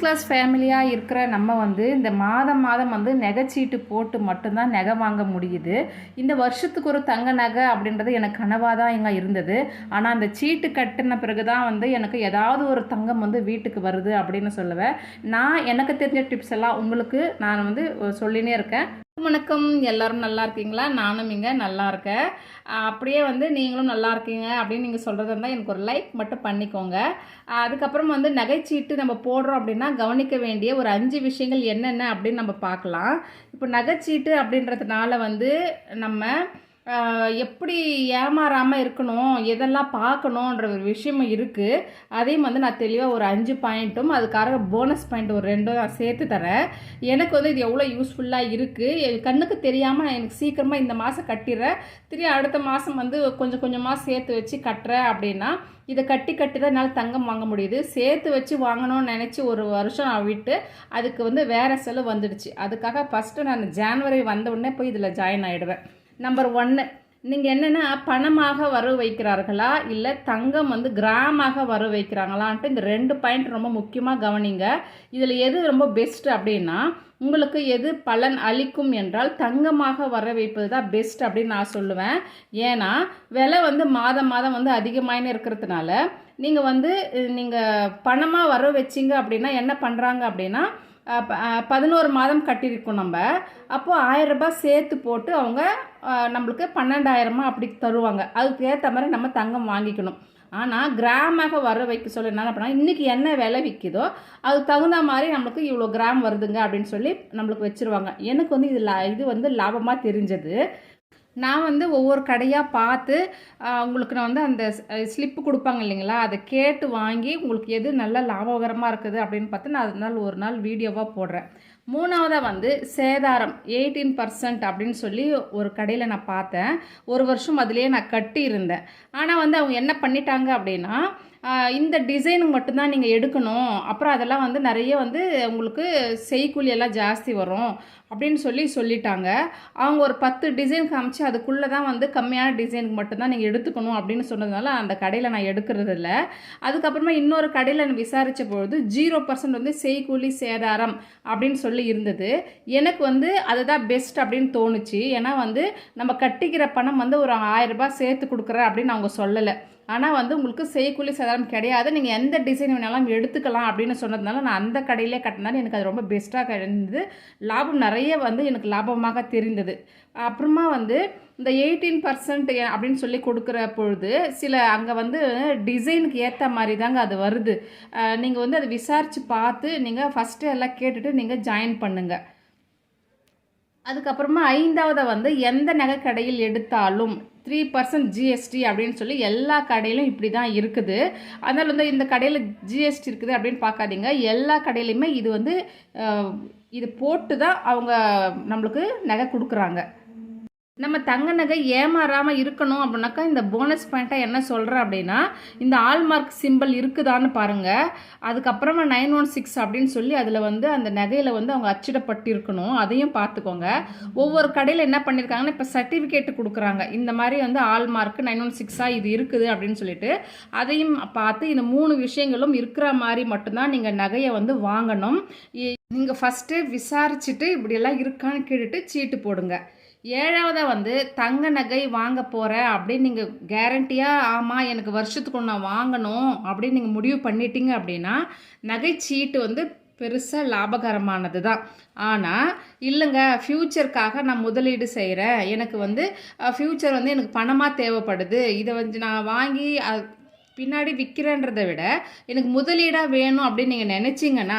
Class ஃபேமிலியாக இருக்கிற நம்ம வந்து இந்த மாதம் மாதம் வந்து நெகைச்சீட்டு போட்டு மட்டும்தான் நகை வாங்க முடியுது. இந்த வருஷத்துக்கு ஒரு தங்க நகை அப்படின்றது எனக்கு கனவாக தான் இங்கே இருந்தது. ஆனால் அந்த சீட்டு கட்டின பிறகு தான் வந்து எனக்கு ஏதாவது ஒரு தங்கம் வந்து வீட்டுக்கு வருது அப்படின்னு சொல்லுவேன். நான் எனக்கு தெரிஞ்ச டிப்ஸ் எல்லாம் உங்களுக்கு நான் வந்து சொல்லினே இருக்கேன். வணக்கம். எல்லாரும் நல்லா இருக்கீங்களா? நானும் இங்கே நல்லா இருக்கேன். அப்படியே வந்து நீங்களும் நல்லா இருக்கீங்க அப்படின்னு நீங்கள் சொல்கிறது இருந்தால் எனக்கு ஒரு லைக் மட்டும் பண்ணிக்கோங்க. அதுக்கப்புறம் வந்து நகைச்சீட்டு நம்ம போடுறோம் அப்படின்னா கவனிக்க வேண்டிய ஒரு அஞ்சு விஷயங்கள் என்னென்ன அப்படின்னு நம்ம பார்க்கலாம். இப்போ நகைச்சீட்டு அப்படின்றதுனால வந்து நம்ம எப்படி ஏமாறாமல் இருக்கணும் எதெல்லாம் பார்க்கணுன்ற ஒரு விஷயம் இருக்குது அதையும் வந்து நான் தெளிவாக ஒரு அஞ்சு பாயிண்ட்டும் அதுக்காக போனஸ் பாயிண்ட் ஒரு ரெண்டும் நான் சேர்த்து தரேன். எனக்கு வந்து இது எவ்வளோ யூஸ்ஃபுல்லாக இருக்குது என் கண்ணுக்கு தெரியாமல் நான் எனக்கு சீக்கிரமாக இந்த மாதம் கட்டிடுறேன். திரும்பி அடுத்த மாதம் வந்து கொஞ்சம் கொஞ்சமாக சேர்த்து வச்சு கட்டுறேன் அப்படின்னா இதை கட்டி கட்டி தான் என்னால் தங்கம் வாங்க முடியுது. சேர்த்து வச்சு வாங்கணும்னு நினச்சி ஒரு வருஷம் நான் விட்டு அதுக்கு வந்து வேறு செலவு வந்துடுச்சு. அதுக்காக ஃபஸ்ட்டு நான் ஜான்வரி வந்த உடனே போய் இதில் ஜாயின் ஆகிடுவேன் நம்பர் ஒன்று நீங்கள் என்னென்னா பணமாக வரவு வைக்கிறார்களா? இல்லை தங்கம் வந்து கிராமாக வரவு வைக்கிறாங்களான்ட்டு இந்த ரெண்டு பாயிண்ட் ரொம்ப முக்கியமாக கவனிங்க. இதில் எது ரொம்ப பெஸ்ட் அப்படின்னா உங்களுக்கு எது பலன் அளிக்கும் என்றால் தங்கமாக வர வைப்பது தான் பெஸ்ட் அப்படின்னு நான் சொல்லுவேன். ஏன்னா விலை வந்து மாதம் மாதம் வந்து அதிகமாயின்னு இருக்கிறதுனால நீங்கள் வந்து நீங்கள் பணமாக வர வச்சிங்க அப்படின்னா என்ன பண்ணுறாங்க அப்படின்னா பதினோரு மாதம் கட்டியிருக்கோம் நம்ம. அப்போது ஆயிரம் ரூபாய் சேர்த்து போட்டு அவங்க நம்மளுக்கு பன்னெண்டாயிரமா அப்படி தருவாங்க. அதுக்கு ஏற்ற மாதிரி நம்ம தங்கம் வாங்கிக்கணும். ஆனால் கிராமாக வர வைக்க சொல்ல என்ன பண்ணால் இன்றைக்கி என்ன விலை விற்கிதோ அதுக்கு தகுந்த மாதிரி நம்மளுக்கு இவ்வளோ கிராம் வருதுங்க அப்படின்னு சொல்லி நம்மளுக்கு வச்சுருவாங்க. எனக்கு வந்து இது லா- இது வந்து லாபமாக தெரிஞ்சது. நான் வந்து ஒவ்வொரு கடையாக பார்த்து உங்களுக்கு நான் வந்து அந்த ஸ்லிப்பு கொடுப்பாங்க இல்லைங்களா? அதை கேட்டு வாங்கி உங்களுக்கு எது நல்ல லாபகரமாக இருக்குது அப்படின்னு பார்த்து நான் அதனால் ஒரு நாள் வீடியோவாக போடுறேன். மூணாவதாக வந்து சேதாரம் எயிட்டீன் பர்சன்ட் அப்படின்னு சொல்லி ஒரு கடையில் நான் பார்த்தேன். ஒரு வருஷம் அதுலேயே நான் கட்டி இருந்தேன் ஆனால் வந்து அவங்க என்ன பண்ணிட்டாங்க அப்படின்னா இந்த டிசைனுக்கு மட்டும்தான் நீங்கள் எடுக்கணும். அப்புறம் அதெல்லாம் வந்து நிறைய வந்து உங்களுக்கு செய்கூலி எல்லாம் ஜாஸ்தி வரும் அப்படின்னு சொல்லி சொல்லிட்டாங்க. அவங்க ஒரு பத்து டிசைன் காமிச்சு அதுக்குள்ளே தான் வந்து கம்மியான டிசைனுக்கு மட்டும்தான் நீங்கள் எடுத்துக்கணும் அப்படின்னு சொன்னதுனால அந்த கடையில் நான் எடுக்கிறது இல்லை. அதுக்கப்புறமா இன்னொரு கடையில் நான் விசாரித்த பொழுது ஜீரோ பர்சன்ட் வந்து செய்கூலி சேதாரம் அப்படின்னு சொல்லி இருந்தது. எனக்கு வந்து அதுதான் பெஸ்ட் அப்படின்னு தோணுச்சு. ஏன்னா வந்து நம்ம கட்டிக்கிற பணம் வந்து ஒரு ஆயிரம் ரூபாய் சேர்த்து கொடுக்குற அப்படின்னு அவங்க சொல்லலை. ஆனால் வந்து உங்களுக்கு செய்கூலி சேதாரம் கிடையாது. நீங்கள் எந்த டிசைன் வேணாலும் எடுத்துக்கலாம் அப்படின்னு சொன்னதுனால நான் அந்த கடையிலே கட்டினாலும் எனக்கு அது ரொம்ப பெஸ்ட்டாக இருந்தது. லாபம் நிறைய வந்து எனக்கு லாபமாக தெரிந்தது. அப்புறமா வந்து இந்த எயிட்டீன் பர்சன்ட் அப்படின்னு சொல்லி கொடுக்குற பொழுது சில அங்கே வந்து டிசைனுக்கு ஏற்ற மாதிரி தாங்க அது வருது. நீங்கள் வந்து அதை விசாரித்து பார்த்து நீங்கள் ஃபஸ்ட்டு எல்லாம் கேட்டுட்டு நீங்கள் ஜாயின் பண்ணுங்கள் அதுக்கப்புறமா ஐந்தாவது வந்து எந்த நகை கடையில் எடுத்தாலும் த்ரீ பர்சன்ட் ஜிஎஸ்டி அப்படின்னு சொல்லி எல்லா கடையிலும் இப்படி தான் இருக்குது. அதனால் வந்து இந்த கடையில் ஜிஎஸ்டி இருக்குது அப்படின்னு பார்க்காதீங்க. எல்லா கடையிலையுமே இது வந்து இது போட்டு தான் அவங்க நம்மளுக்கு நகை கொடுக்குறாங்க. நம்ம தங்க நகை ஏமாறாமல் இருக்கணும் அப்படின்னாக்கா இந்த போனஸ் பாயிண்ட்டாக என்ன சொல்கிறேன் அப்படின்னா இந்த ஆல்மார்க் சிம்பிள் இருக்குதான்னு பாருங்கள் அதுக்கப்புறமா நைன் ஒன் சிக்ஸ் அப்படின்னு சொல்லி அதில் வந்து அந்த நகையில் வந்து அவங்க அச்சிடப்பட்டிருக்கணும். அதையும் பார்த்துக்கோங்க. ஒவ்வொரு கடையில் என்ன பண்ணியிருக்காங்கன்னா இப்போ சர்டிஃபிகேட் கொடுக்குறாங்க. இந்த மாதிரி வந்து ஆல்மார்க் நைன் ஒன் சிக்ஸாக இது இருக்குது அப்படின்னு சொல்லிட்டு அதையும் பார்த்து இந்த மூணு விஷயங்களும் இருக்கிற மாதிரி மட்டும்தான் நீங்கள் நகையை வந்து வாங்கணும். நீங்கள் ஃபஸ்ட்டு விசாரிச்சுட்டு இப்படியெல்லாம் இருக்கான்னு கேட்டுட்டு சீட்டு போடுங்க. ஏழாவதாக வந்து தங்க நகை வாங்க போகிறேன் அப்படின்னு நீங்கள் கேரண்டியாக ஆமாம் எனக்கு வருஷத்துக்கு ஒன்று நான் வாங்கணும் அப்படின்னு நீங்கள் முடிவு பண்ணிட்டீங்க அப்படின்னா நகை சீட்டு வந்து பெருசாக லாபகரமானது தான். ஆனால் இல்லைங்க ஃப்யூச்சருக்காக நான் முதலீடு செய்கிறேன் எனக்கு வந்து ஃப்யூச்சர் வந்து எனக்கு பணமாக தேவைப்படுது. இதை வந்து நான் வாங்கி பின்னாடி விற்கிறேன்றதை விட எனக்கு முதலீடாக வேணும் அப்படின்னு நீங்கள் நினச்சிங்கன்னா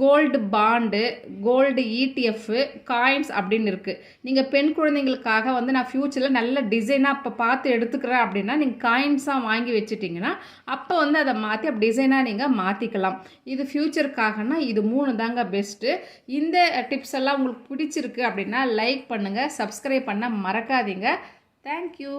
gold bond gold ETF coins அப்படின்னு இருக்குது நீங்கள் பெண் குழந்தைங்களுக்காக வந்து நான் ஃப்யூச்சரில் நல்ல டிசைனாக இப்போ பார்த்து எடுத்துக்கிறேன் அப்படின்னா நீங்கள் காயின்ஸாக வாங்கி வச்சுட்டிங்கன்னா அப்போ வந்து அதை மாற்றி அப்படி டிசைனாக நீங்கள் மாற்றிக்கலாம் இது ஃப்யூச்சருக்காகனா இது மூணு தாங்க பெஸ்ட்டு இந்த டிப்ஸ் எல்லாம் உங்களுக்கு பிடிச்சிருக்கு அப்படின்னா லைக் பண்ணுங்கள் சப்ஸ்கிரைப் பண்ண மறக்காதீங்க. தேங்க்யூ